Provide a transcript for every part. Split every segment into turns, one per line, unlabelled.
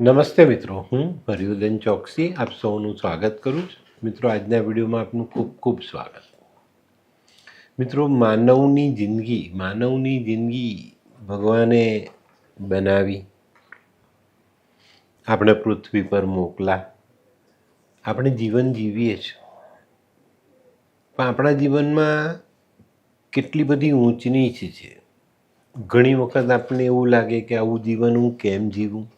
નમસ્તે મિત્રો, હું હરિઉદન ચોકસી, આપ સૌનું સ્વાગત કરું છું. મિત્રો, આજના વિડીયોમાં આપનું ખૂબ ખૂબ સ્વાગત. મિત્રો, માનવની જિંદગી માનવની જિંદગી ભગવાને બનાવી, આપણે પૃથ્વી પર મોકલા, આપણે જીવન જીવીએ છીએ. પણ આપણા જીવનમાં કેટલી બધી ઊંચ નીચ છે. ઘણી વખત આપણને એવું લાગે કે આવું જીવન હું કેમ જીવું?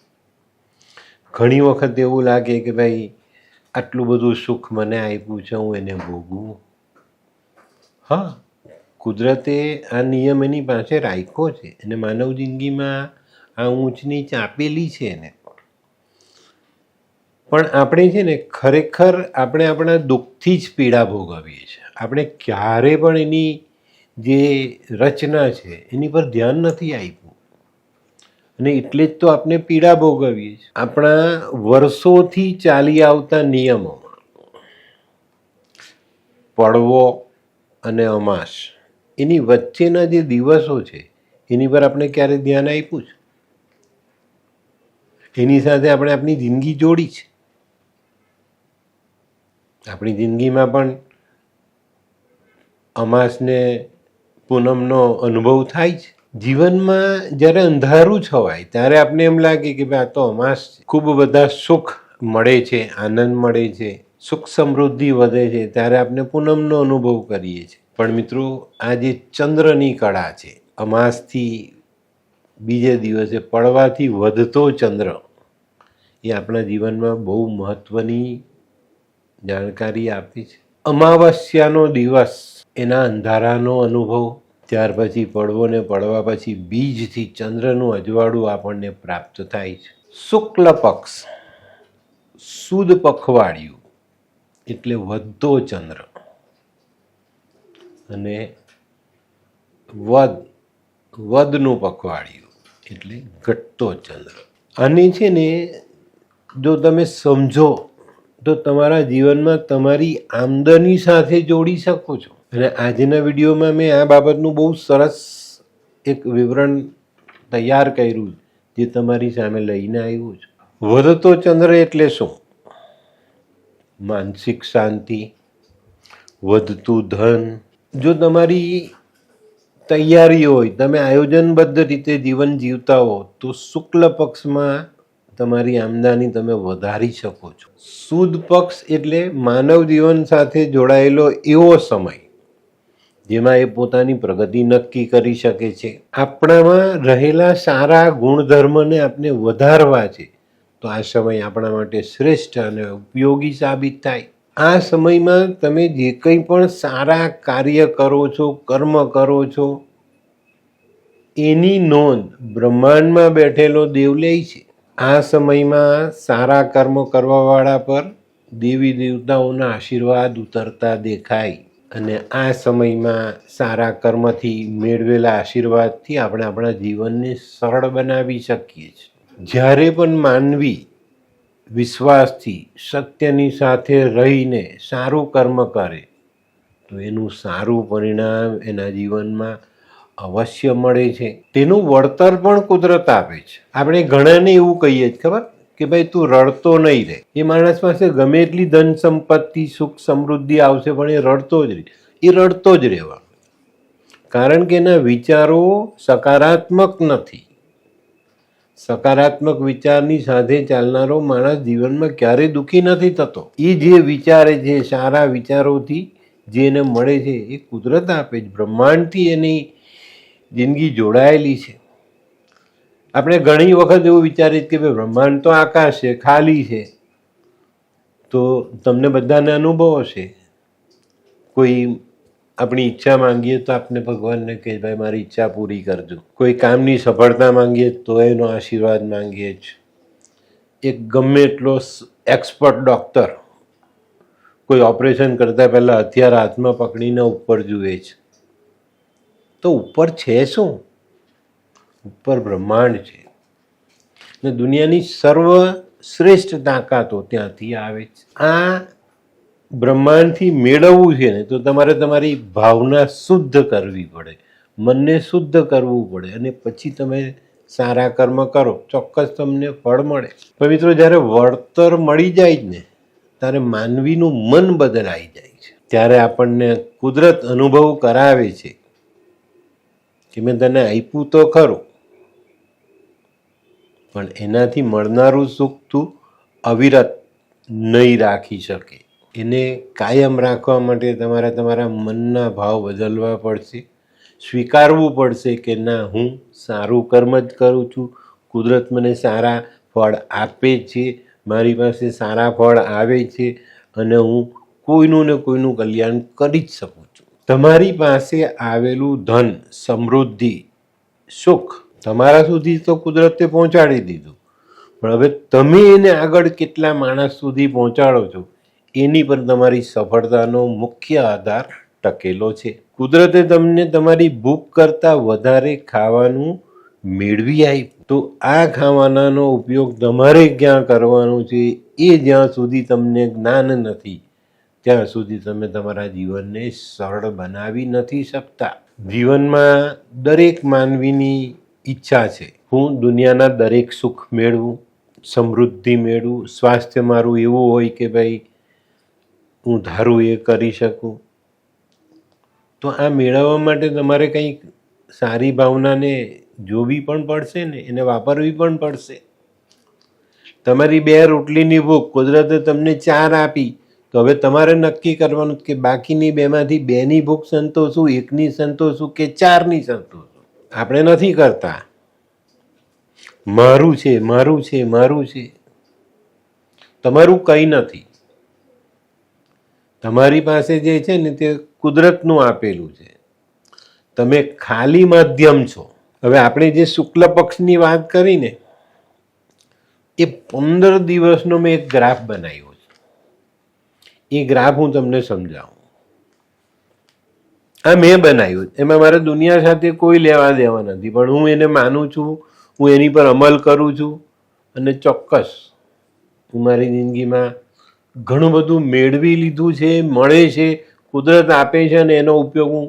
ઘણી વખત એવું લાગે કે ભાઈ, આટલું બધું સુખ મને આપ્યું છે, હું એને ભોગવું. હા, કુદરતે આ નિયમ એની પાસે રાખ્યો છે. અને માનવ જિંદગીમાં આ ઊંચ નીચ આપેલી છે એને પણ આપણે છે ને ખરેખર આપણે આપણા દુઃખથી જ પીડા ભોગવીએ છીએ. આપણે ક્યારે પણ એની જે રચના છે, એની પર ધ્યાન નથી આપ્યું. અને એટલે જ તો આપણે પીડા ભોગવીએ છીએ. આપણા વર્ષોથી ચાલી આવતા નિયમોમાં પડવો અને અમાસ એની વચ્ચેના જે દિવસો છે, એની પર આપણે ક્યારે ધ્યાન આપ્યું છે? એની સાથે આપણે આપણી જિંદગી જોડી છે. આપણી જિંદગીમાં પણ અમાસને પૂનમનો અનુભવ થાય છે. જીવનમાં જ્યારે અંધારું છવાય ત્યારે આપણે એમ લાગે કે ભાઈ આ તો અમાસ. ખૂબ બધા સુખ મળે છે, આનંદ મળે છે, સુખ સમૃદ્ધિ વધે છે, ત્યારે આપણે પૂનમનો અનુભવ કરીએ છીએ પણ મિત્રો, આ જે ચંદ્રની કળા છે, અમાસથી બીજે દિવસે પડવાથી વધતો ચંદ્ર, એ આપણા જીવનમાં બહુ મહત્ત્વની જાણકારી આપી છે અમાવસ્યાનો દિવસ, એના અંધારાનો અનુભવ ત્યાર પછી પડવો ને પડવા પછી બીજથી ચંદ્રનું અજવાળું આપણને પ્રાપ્ત થાય છે. શુક્લ પક્ષ, સુદ પખવાડિયું, એટલે વધતો ચંદ્ર. અને વદ વદનું પખવાડિયું, એટલે ઘટતો ચંદ્ર. આને છે ને, જો તમે સમજો, તો તમારા જીવનમાં તમારી આમદની સાથે જોડી શકો છો. અને આજના વિડીયોમાં મેં આ બાબતનું બહુ સરસ એક વિવરણ તૈયાર કર્યું જે તમારી સામે લઈને આવ્યું છે. વધતો ચંદ્ર એટલે શું? માનસિક શાંતિ, વધતું ધન. જો તમારી તૈયારી હોય, તમે આયોજનબદ્ધ રીતે જીવન જીવતા હો, તો શુક્લ પક્ષમાં તમારી આમદાની તમે વધારી શકો છો. સુદ પક્ષ એટલે માનવ જીવન સાથે જોડાયેલો એવો સમય. જેમાં એ પોતાની પ્રગતિ નક્કી કરી શકે છે. આપણામાં રહેલા સારા ગુણધર્મને આપણે વધારવા છે, તો આ સમય આપણા માટે શ્રેષ્ઠ અને ઉપયોગી સાબિત થાય. આ સમયમાં તમે જે કંઈ પણ સારા કાર્ય કરો છો, કર્મ કરો છો, એની નોંધ બ્રહ્માંડમાં બેઠેલો દેવ લે છે. આ સમયમાં સારા કર્મ કરવાવાળા પર દેવી દેવતાઓના આશીર્વાદ ઉતરતા દેખાય. અને આ સમયમાં સારા કર્મથી મેળવેલા આશીર્વાદથી આપણે આપણા જીવનને સરળ બનાવી શકીએ છીએ. જ્યારે પણ માનવી વિશ્વાસથી સત્યની સાથે રહીને સારું કર્મ કરે, તો એનું સારું પરિણામ એના જીવનમાં અવશ્ય મળે છે. તેનું વળતર પણ કુદરત આપે છે. આપણે ઘણાને એવું કહીએ જ, ખબર? કે ભાઈ તું રડતો નહીં રહે. એ માણસ પાસે ગમે એટલી ધન સંપત્તિ, સુખ સમૃદ્ધિ આવશે, પણ એ રડતો જ રહે. એ રડતો જ રહેવાનો. કારણ કે એના વિચારો સકારાત્મક નથી. સકારાત્મક વિચારની સાથે ચાલનારો માણસ જીવનમાં ક્યારેય દુઃખી નથી થતો. એ જે વિચારે છે, સારા વિચારોથી જે એને મળે છે, એ કુદરત આપે છે. બ્રહ્માંડથી એની જિંદગી જોડાયેલી છે. આપણે ઘણી વખત એવું વિચારીએ કે ભાઈ બ્રહ્માંડ તો આકાશ છે, ખાલી છે. તો તમને બધાને અનુભવ હશે કોઈ આપણી ઈચ્છા માંગીએ તો આપણે ભગવાનને કહે ભાઈ મારી ઈચ્છા પૂરી કરજો. કોઈ કામની સફળતા માંગીએ તો એનો આશીર્વાદ માંગીએ જ. એક ગમે એટલો એક્સપર્ટ ડૉક્ટર કોઈ ઓપરેશન કરતાં પહેલાં હથિયાર હાથમાં પકડીને ઉપર જુએ છે. તો ઉપર છે શું? ઉપર બ્રહ્માંડ છે. ને દુનિયાની સર્વ શ્રેષ્ઠ તાકાતો ત્યાંથી આવે છે. આ બ્રહ્માંડથી મેળવવું છે ને, તો તમારે તમારી ભાવના શુદ્ધ કરવી પડે. મનને શુદ્ધ કરવું પડે અને પછી તમે સારા કર્મ કરો. ચોક્કસ તમને ફળ મળે. પણ મિત્રો, જ્યારે વળતર મળી જાય જ ને, ત્યારે માનવીનું મન બદલાઈ જાય છે. ત્યારે આપણને કુદરત અનુભવ કરાવે છે કે મેં તને આપ્યું તો ખરું. પણ એનાથી મળનારું સુખ તું અવિરત નહીં રાખી શકે. એને કાયમ રાખવા માટે તમારે તમારા મનના ભાવ બદલવા પડશે. સ્વીકારવું પડશે કે ના, હું સારું કર્મ જ કરું છું. કુદરત મને સારા ફળ આપે છે. મારી પાસે સારા ફળ આવે છે અને હું કોઈનું ને કોઈનું કલ્યાણ કરી જ શકું છું. તમારી પાસે આવેલું ધન, સમૃદ્ધિ, સુખ તમારા સુધી તો કુદરતે પહોંચાડી દીધું. પણ હવે તમે એને આગળ કેટલા માણસ સુધી પહોંચાડો છો, એની પર તમારી સફળતાનો મુખ્ય આધાર ટકેલો છે. કુદરતે તમને તમારી ભૂખ કરતાં વધારે ખાવાનું મેળવી આપ્યું. તો આ ખાવાનાનો ઉપયોગ તમારે ક્યાં કરવાનો છે, એ જ્યાં સુધી તમને જ્ઞાન નથી, ત્યાં સુધી તમે તમારા જીવનને સરળ બનાવી નથી શકતા. જીવનમાં દરેક માનવીની ઈચ્છા છે. હું દુનિયાના દરેક સુખ મેળવું, સમૃદ્ધિ મેળવું, સ્વાસ્થ્ય મારું એવું હોય કે ભાઈ હું ધારું એ કરી શકું. તો આ મેળવવા માટે તમારે કંઈક સારી ભાવનાને જોવી પણ પડશે ને એને વાપરવી પણ પડશે. તમારી બે રોટલીની ભૂખ કુદરતે તમને ચાર આપી, તો હવે તમારે નક્કી કરવાનું કે બાકીની બેમાંથી બેની ભૂખ સંતોષું, એકની સંતોષું કે ચારની સંતોષું? આપણે નથી કરતા. મારું છે મારું છે મારું છે. તમારું કંઈ નથી. તમારી પાસે જે છે ને તે કુદરતનું આપેલું છે. તમે ખાલી માધ્યમ છો. હવે આપણે જે શુક્લ પક્ષની વાત કરીને એ પંદર દિવસનો મેં એક ગ્રાફ બનાવ્યો છે. એ ગ્રાફ હું તમને સમજાવું. આ મેં બનાવ્યું. એમાં મારે દુનિયા સાથે કોઈ લેવા દેવા નથી. પણ હું એને માનું છું, હું એની પર અમલ કરું છું અને ચોક્કસ હું મારી જિંદગીમાં ઘણું બધું મેળવી લીધું છે, મળે છે, કુદરત આપે છે અને એનો ઉપયોગ હું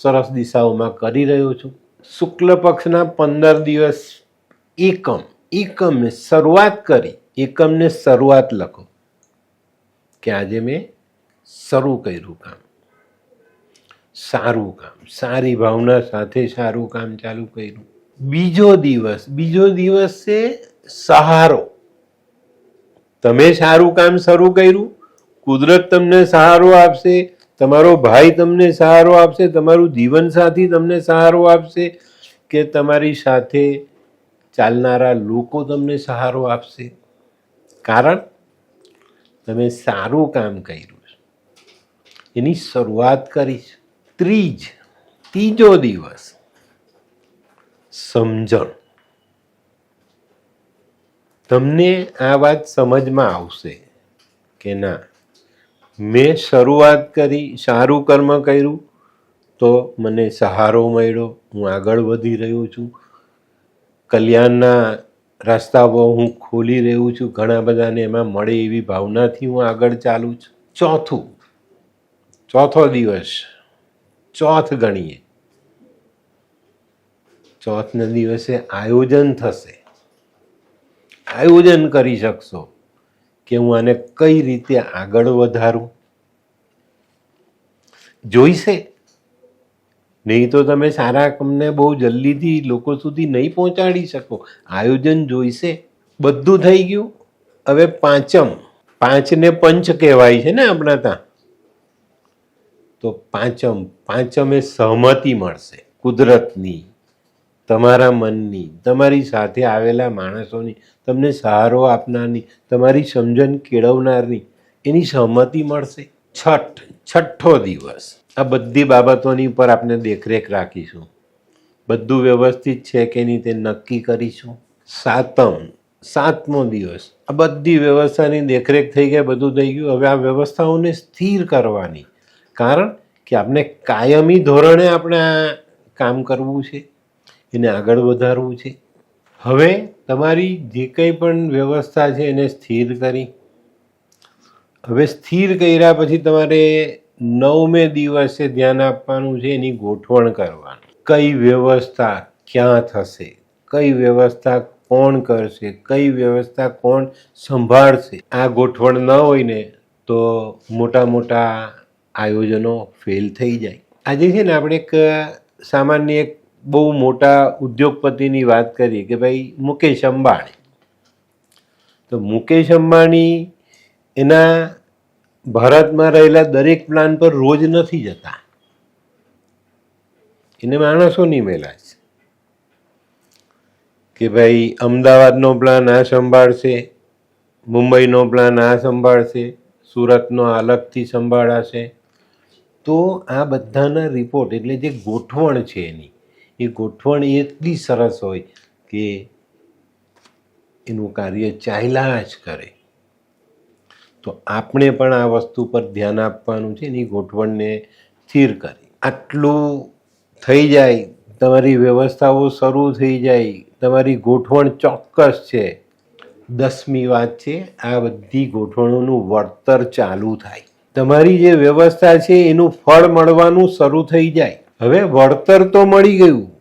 સરસ દિશાઓમાં કરી રહ્યો છું. શુક્લ પક્ષના પંદર દિવસ એકમ, એકમે શરૂઆત કરી એકમને શરૂઆત લખો, કે આજે મેં શરૂ કર્યું કામ. સારું કામ, સારી ભાવના સાથે સારું કામ ચાલુ કર્યું. બીજો દિવસ બીજો દિવસ છે સહારો. તમે સારું કામ શરૂ કર્યું, કુદરત તમને સહારો આપશે, તમારો ભાઈ તમને સહારો આપશે, તમારું જીવનસાથી તમને સહારો આપશે, કે તમારી સાથે ચાલનારા લોકો તમને સહારો આપશે. કારણ, તમે સારું કામ કર્યું એની શરૂઆત કરી છે. ત્રીજ, ત્રીજો દિવસ. સમજણ. તમને આ વાત સમજમાં આવશે કે ના, મેં શરૂઆત કરી, સારું કર્મ કર્યું, તો મને સહારો મળ્યો, હું આગળ વધી રહ્યો છું. કલ્યાણના રસ્તાઓ હું ખોલી રહ્યો છું, ઘણા બધાને એમાં મળે એવી ભાવનાથી હું આગળ ચાલું છું. ચોથું, ચોથો દિવસ. ચોથ ગણીએ. ચોથના દિવસે આયોજન થશે. આયોજન કરી શકશો કે હું આને કઈ રીતે આગળ વધારું. જોઈશે. નહીં તો તમે સારા કામને બહુ જલ્દીથી લોકો સુધી નહીં પહોંચાડી શકો. આયોજન જોઈશે. બધું થઈ ગયું. હવે પાંચમ. પાંચને પંચ કહેવાય છે ને આપણા ત્યાં. તો પાંચમ, પાંચમે સહમતિ મળશે, કુદરતની, તમારા મનની, તમારી સાથે આવેલા માણસોની, તમને સહારો આપનારની, તમારી સમજણ કેળવનારની, એની સહમતિ મળશે. છઠ, છઠ્ઠો દિવસ. આ બધી બાબતોની ઉપર આપણે દેખરેખ રાખીશું. બધું વ્યવસ્થિત છે કે નહીં તે નક્કી કરીશું. સાતમ, સાતમો દિવસ. આ બધી વ્યવસ્થાની દેખરેખ થઈ ગઈ બધું થઈ ગયું. હવે આ વ્યવસ્થાઓને સ્થિર કરવાની. કારણ કે આપણે કાયમી ધોરણે આપણે કામ કરવું છે, એને આગળ વધારવું છે. હવે તમારી જે કંઈ પણ વ્યવસ્થા છે એને સ્થિર કરી. હવે સ્થિર કર્યા પછી તમારે નવમે દિવસે ધ્યાન આપવાનું છે, એની ગોઠવણ કરવાનું. કઈ વ્યવસ્થા ક્યાં થશે, કઈ વ્યવસ્થા કોણ કરશે, કઈ વ્યવસ્થા કોણ સંભાળશે, આ ગોઠવણ ન હોય ને તો મોટા મોટા આયોજનો ફેલ થઈ જાય. આજે છે ને આપણે એક સામાન્ય એક બહુ મોટા ઉદ્યોગપતિની વાત કરીએ કે ભાઈ મુકેશ અંબાણી. તો મુકેશ અંબાણી એના ભારતમાં રહેલા દરેક પ્લાન પર રોજ નથી જતા. એને માણસોની મેલા છે. કે ભાઈ અમદાવાદનો પ્લાન આ સંભાળશે, મુંબઈનો પ્લાન આ સંભાળશે, સુરતનો અલગથી સંભાળાશે તો આ બધાના રિપોર્ટ એટલે જે ગોઠવણ છે એની, એ ગોઠવણ એટલી સરસ હોય કે એનું કાર્ય ચાલ્યા જ કરે. તો આપણે પણ આ વસ્તુ પર ધ્યાન આપવાનું છે એની ગોઠવણને સ્થિર કરી. આટલું થઈ જાય, તમારી વ્યવસ્થાઓ શરૂ થઈ જાય, તમારી ગોઠવણ ચોક્કસ છે. દસમી વાત છે, આ બધી ગોઠવણોનું વળતર ચાલુ થાય. તમારી જે વ્યવસ્થા છે, એનું ફળ મળવાનું શરૂ થઈ જાય. હવે વળતર તો મળી ગયું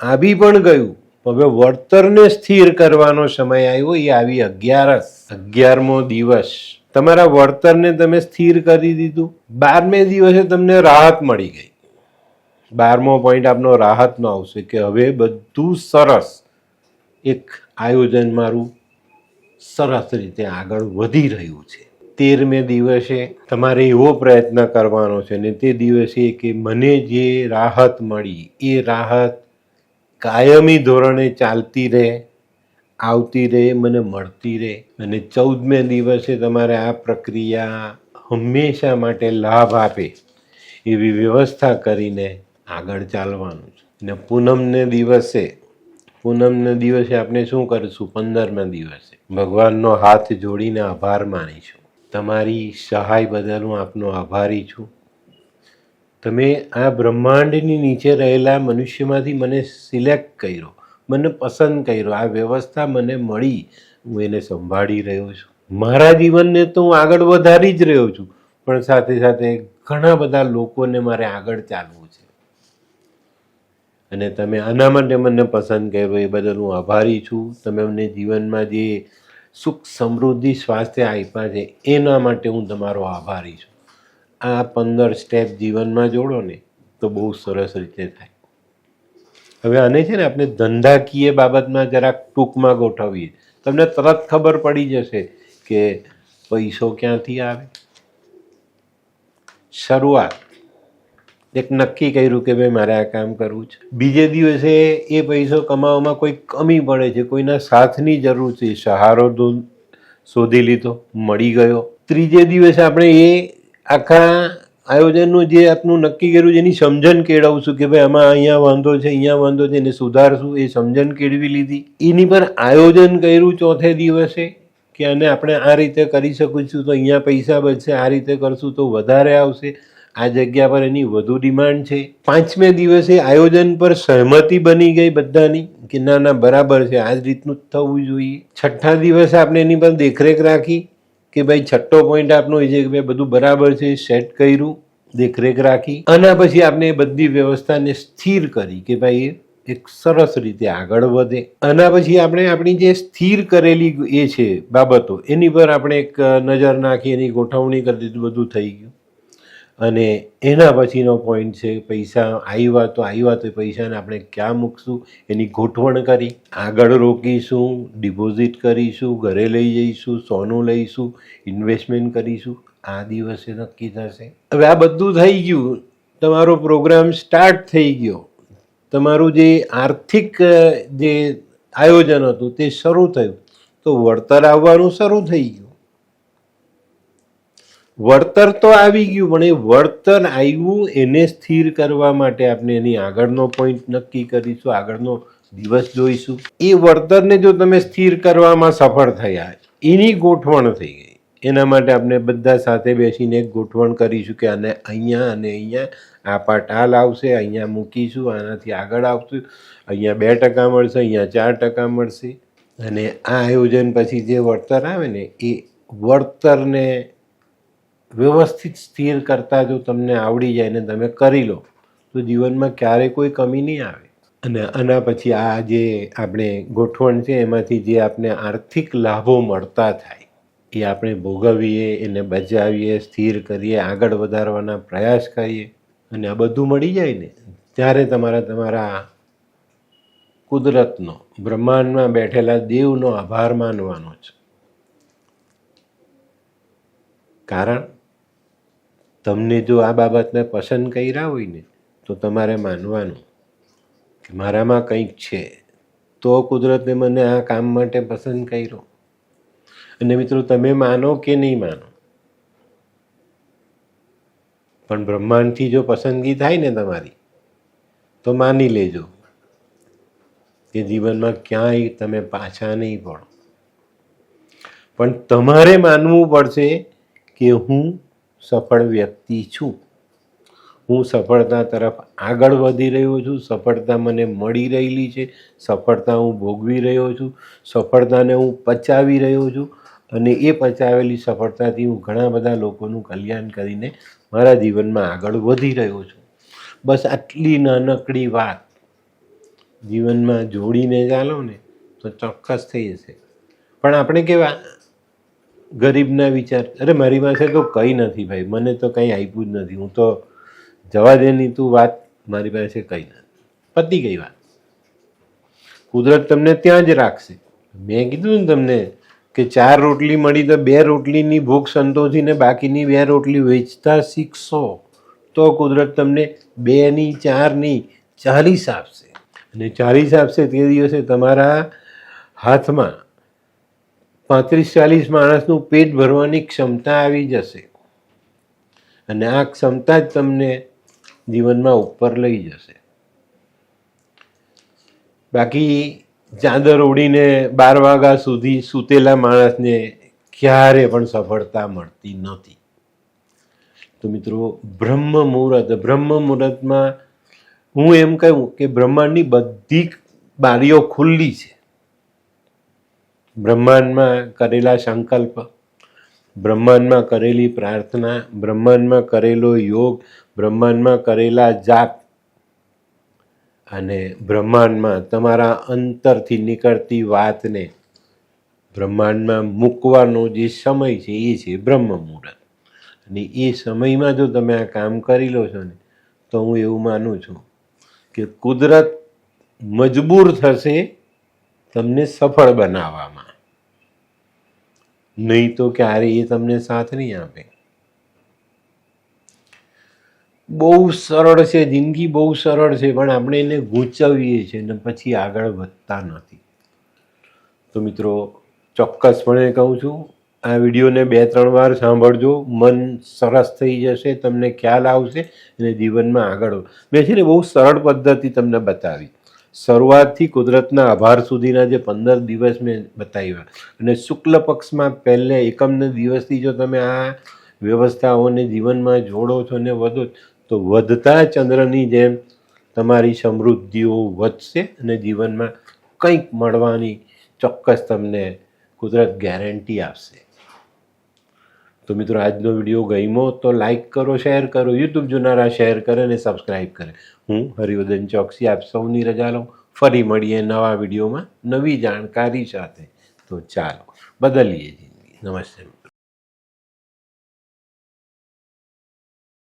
આવી પણ ગયું. હવે વળતરને સ્થિર કરવાનો સમય આવ્યો, એ આવી અગિયારસ, અગિયારમો દિવસ. તમારા વળતરને તમે સ્થિર કરી દીધું. બારમે દિવસે તમને રાહત મળી ગઈ. બારમો પોઈન્ટ આપનો રાહતનો આવશે કે હવે બધું સરસ. એક આયોજન મારું સરસ રીતે આગળ વધી રહ્યું છે. તેરમે દિવસે તમારે એવો પ્રયત્ન કરવાનો છે ને તે દિવસે કે મને જે રાહત મળી, એ રાહત કાયમી ધોરણે ચાલતી રહે, આવતી રહે, મને મળતી રહે અને ચૌદમે દિવસે તમારે આ પ્રક્રિયા હંમેશા માટે લાભ આપે એવી વ્યવસ્થા કરીને આગળ ચાલવાનું છે. અને પૂનમને દિવસે પૂનમને દિવસે આપણે શું કરીશું? પંદરમે દિવસે ભગવાનનો હાથ જોડીને આભાર માનીશું. તમારી સહાય બદલ હું આપનો આભારી છું. તમે આ બ્રહ્માંડની નીચે રહેલા મનુષ્યમાંથી મને સિલેક્ટ કર્યો, મને પસંદ કર્યો. આ વ્યવસ્થા મને મળી, હું એને સંભાળી રહ્યો છું. મારા જીવનને તો હું આગળ વધારી જ રહ્યો છું, પણ સાથે સાથે ઘણા બધા લોકોને મારે આગળ ચાલવું છે. અને તમે આના માટે મને પસંદ કર્યો, એ બદલ હું આભારી છું. તમે અમને જીવનમાં જે સુખ સમૃદ્ધિ સ્વાસ્થ્ય આપ્યા છે. એના માટે હું તમારો આભારી છું. આ પંદર સ્ટેપ જીવનમાં જોડો ને તો બહુ સરસ રીતે થાય. હવે આને છે ને આપણે ધંધાકીય બાબતમાં જરાક ટૂંકમાં ગોઠવીએ. તમને તરત ખબર પડી જશે કે પૈસો ક્યાંથી આવે? શરૂઆત એક નક્કી કર્યું કે ભાઈ મારે આ કામ કરવું છે. બીજે દિવસે એ પૈસો કમાવામાં કોઈ કમી પડે છે, કોઈના સાથની જરૂર છે. સહારો શોધી લીધો, મળી ગયો. ત્રીજે દિવસે આપણે એ આખા આયોજનનું જે આપનું નક્કી કર્યું એની સમજણ કેળવશું કે ભાઈ આમાં અહીંયા વાંધો છે, અહીંયા વાંધો છે, એને સુધારશું, એ સમજણ કેળવી લીધી. એની પર આયોજન કર્યું ચોથે દિવસે કે આને આપણે આ રીતે કરી શકીશું, તો અહીંયા પૈસા બચશે, આ રીતે કરશું, તો વધારે આવશે. આ જગ્યા પર એની વધુ ડિમાન્ડ છે. પાંચમે દિવસે આયોજન પર સહમતિ બની ગઈ બધાની કે ના ના, બરાબર છે, આ જ રીતનું જ થવું જોઈએ. છઠ્ઠા દિવસે આપણે એની પર દેખરેખ રાખી કે ભાઈ છઠ્ઠો પોઈન્ટ આપનો એ છે કે ભાઈ બધું બરાબર છે સેટ કર્યું, દેખરેખ રાખી. આના પછી આપણે એ બધી વ્યવસ્થાને સ્થિર કરી કે ભાઈ એ એક સરસ રીતે આગળ વધે. આના પછી આપણે આપણી જે સ્થિર કરેલી એ છે બાબતો, એની પર આપણે એક નજર નાખી, એની ગોઠવણી કરી દીધું, બધું થઈ ગયું. અને એના પછીનો પોઈન્ટ છે પૈસા. આવ્યા તો આવ્યા તો પૈસાને આપણે ક્યાં મૂકશું? એની ગોઠવણ કરી, આગળ રોકીશું ડિપોઝિટ કરીશું, ઘરે લઈ જઈશું, સોનું લઈશું ઇન્વેસ્ટમેન્ટ કરીશું. આ દિવસે નક્કી થશે. હવે આ બધું થઈ ગયું. તમારો પ્રોગ્રામ સ્ટાર્ટ થઈ ગયો. તમારું જે આર્થિક જે આયોજન હતું તે શરૂ થયું. તો વળતર આવવાનું શરૂ થઈ ગયું. વળતર તો આવી ગયું, પણ એ વળતર આવ્યું એને સ્થિર કરવા માટે આપણે એની આગળનો પોઈન્ટ નક્કી કરીશું, આગળનો દિવસ જોઈશું. એ વળતરને જો તમે સ્થિર કરવામાં સફળ થયા, એની ગોઠવણ થઈ ગઈ. એના માટે આપણે બધા સાથે બેસીને એક ગોઠવણ કરીશું કે આને અહીંયા અને અહીંયા આ પાર્ટ આ લાવશે, અહીંયા મૂકીશું, આનાથી આગળ આવશું, અહીંયા બે ટકા મળશે, અહીંયા ચાર ટકા મળશે. અને આ આયોજન પછી જે વળતર આવે ને, એ વળતરને વ્યવસ્થિત સ્થિર કરતાં જો તમને આવડી જાય ને તમે કરી લો, તો જીવનમાં ક્યારેય કોઈ કમી નહીં આવે. અને આના પછી આ જે આપણે ગોઠવણ છે, એમાંથી જે આપણે આર્થિક લાભો મળતા થાય, એ આપણે ભોગવીએ, એને બચાવીએ, સ્થિર કરીએ, આગળ વધારવાના પ્રયાસ કરીએ, અને આ બધું મળી જાય ને, ત્યારે તમારા તમારા કુદરતનો, બ્રહ્માંડમાં બેઠેલા દેવનો આભાર માનવાનો છે. કારણ તમને જો આ બાબતને પસંદ કર્યા હોય ને, તો તમારે માનવાનું કે મારામાં કંઈક છે. તો કુદરતે મને આ કામ માટે પસંદ કર્યો. અને મિત્રો, તમે માનો કે નહીં માનો? પણ બ્રહ્માંડથી જો પસંદગી થાય ને તમારી, તો માની લેજો કે જીવનમાં ક્યાંય તમે પાછા નહીં પડો. પણ તમારે માનવું પડશે કે હું સફળ વ્યક્તિ છું. હું સફળતા તરફ આગળ વધી રહ્યો છું. સફળતા મને મળી રહેલી છે. સફળતા હું ભોગવી રહ્યો છું. સફળતાને હું પચાવી રહ્યો છું અને એ પચાવેલી સફળતાથી હું ઘણા બધા લોકોનું કલ્યાણ કરીને મારા જીવનમાં આગળ વધી રહ્યો છું. બસ આટલી નાનકડી વાત. જીવનમાં જોડીને ચાલો ને તો ચોક્કસ થઈ જશે. પણ આપણે કેવા ગરીબના વિચાર. અરે, મારી પાસે તો કંઈ નથી ભાઈ. મને તો કંઈ આપ્યું જ નથી. હું તો જવા દેની તું વાત, મારી પાસે કંઈ નથી. પતી ગઈ વાત. કુદરત તમને ત્યાં જ રાખશે. મેં કીધું ને તમને કે ચાર રોટલી મળી તો બે રોટલીની ભૂખ સંતોષીને બાકીની બે રોટલી વેચતા શીખશો. તો કુદરત તમને બેની, ચારની ચાલીસ આપશે. અને ચાલીસ આપશે તે દિવસે તમારા હાથમાં પાંત્રીસ ચાલીસ માણસનું પેટ ભરવાની ક્ષમતા આવી જશે. અને આ ક્ષમતા જ તમને જીવનમાં ઉપર લઈ જશે. બાકી ચાદર ઓઢીને બાર વાગ્યા સુધી સૂતેલા માણસને ક્યારે પણ સફળતા મળતી નથી. તો મિત્રો, બ્રહ્મ મુહૂર્ત, બ્રહ્મ મુહૂર્તમાં હું એમ કહું કે બ્રહ્માંડની બધી બારીઓ ખુલ્લી છે. બ્રહ્માંડમાં કરેલા સંકલ્પ, બ્રહ્માંડમાં કરેલી પ્રાર્થના, બ્રહ્માંડમાં કરેલો યોગ, બ્રહ્માંડમાં કરેલા જાપ અને બ્રહ્માંડમાં તમારા અંતરથી નીકળતી વાતને બ્રહ્માંડમાં મૂકવાનો જે સમય છે એ છે બ્રહ્મ મુહૂર્ત. અને એ સમયમાં જો તમે આ કામ કરી લો છો ને, તો હું એવું માનું છું કે કુદરત મજબૂર થશે તમને સફળ બનાવવામાં. નહીં તો ક્યારે એ તમને સાથ નહીં આપે. બહુ સરળ છે, જિંદગી બહુ સરળ છે, પણ આપણે એને ગૂંચવીએ છીએ ને પછી આગળ વધતા નથી. તો મિત્રો, ચોક્કસપણે કહું છું, આ વિડીયોને બે, ત્રણ વાર સાંભળજો, મન સરસ થઈ જશે, તમને ખ્યાલ આવશે અને જીવનમાં આગળ મેં છે ને બહુ સરળ પદ્ધતિ તમને બતાવી. શરૂઆતથી કુદરતના આભાર સુધીના જે પંદર દિવસ મેં બતાવ્યા. અને શુક્લ પક્ષમાં પહેલે એકમને દિવસથી જો તમે આ વ્યવસ્થાઓને જીવનમાં જોડો છો ને વધો તો વધતા ચંદ્રની જેમ તમારી સમૃદ્ધિઓ વધશે અને જીવનમાં કંઈક મળવાની ચોક્કસ તમને કુદરત ગેરંટી આપશે. તો મિત્રો, આજનો વીડિયો ગમ્યો તો લાઇક કરો, શેર કરો, યુટ્યુબ જોનારા શેર કરે અને સબસ્ક્રાઈબ કરે. હું હરિવર્ધન ચોકસી. આપ સૌની રજા લઉં. ફરી મળીએ નવા વિડીયોમાં નવી જાણકારી સાથે. તો ચાલો, બદલીએ જિંદગી. નમસ્તે.